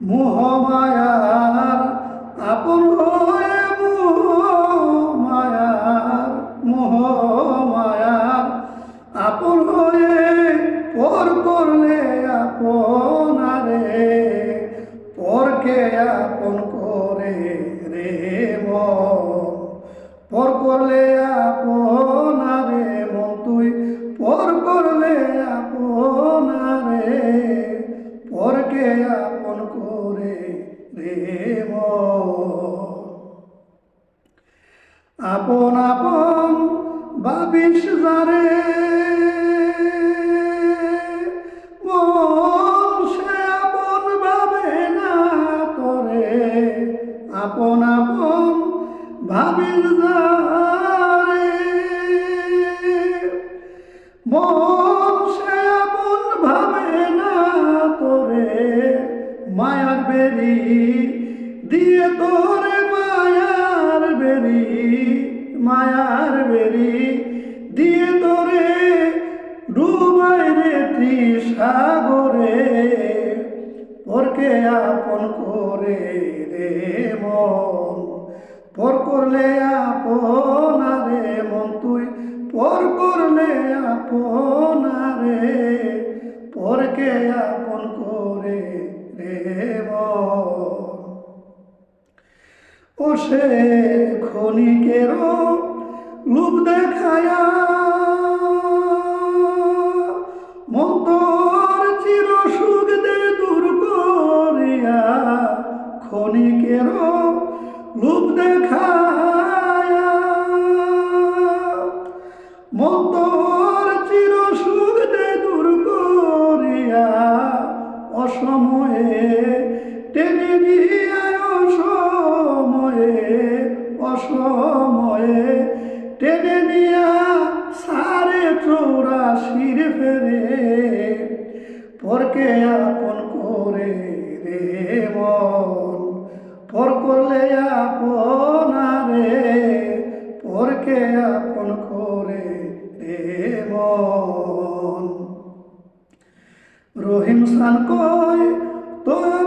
মোহমায়ার, আপন হয়ে মোহমায়ার মোহমায়ার, আপন হয়ে পর করলে আপনারে, পরকে আপন করে রে মন। পর করলে আপনারে মন আপন আপন ভাবিস যারে আপন ভাবে না তোরে আপন ভাবিস যারে মন মায়ার বেরি, দিয়ে তোরে মায়ার বেরি মায়ার বেরি, দিয়ে তোরে ডুবাই রে সাগরে পরকে আপন করে রে মন, পর করলে আপনারে মন, তুই পর করলে আপনারে, পরকে আপন করে মন ও সে ক্ষণিকেরও লোভ দেখায়া মন্তর চির সুখ দে দূর করিয়া ক্ষণিকেরও লোভ দেখায়া। সারে চৌরাশির ফেরে, পরকে আপন করে রে মন। পর করলে আপনারে পরকে আপন করে রে মন। রহিম সান কয় তব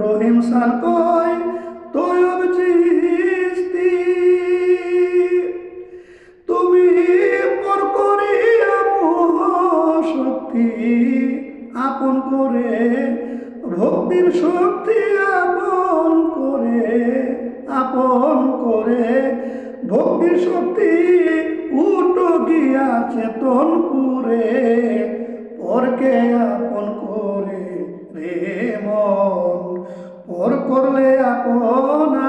রহিম সান কয় তব চিস্তি তুমি পর করিয়া শক্তি আপন করে, ভক্তির শক্তি আপন করে আপন করে, ভক্তির শক্তি উটো গিয়া চেতন পুরে, পরকে আপন করে। প্রেম পর করলে আপনা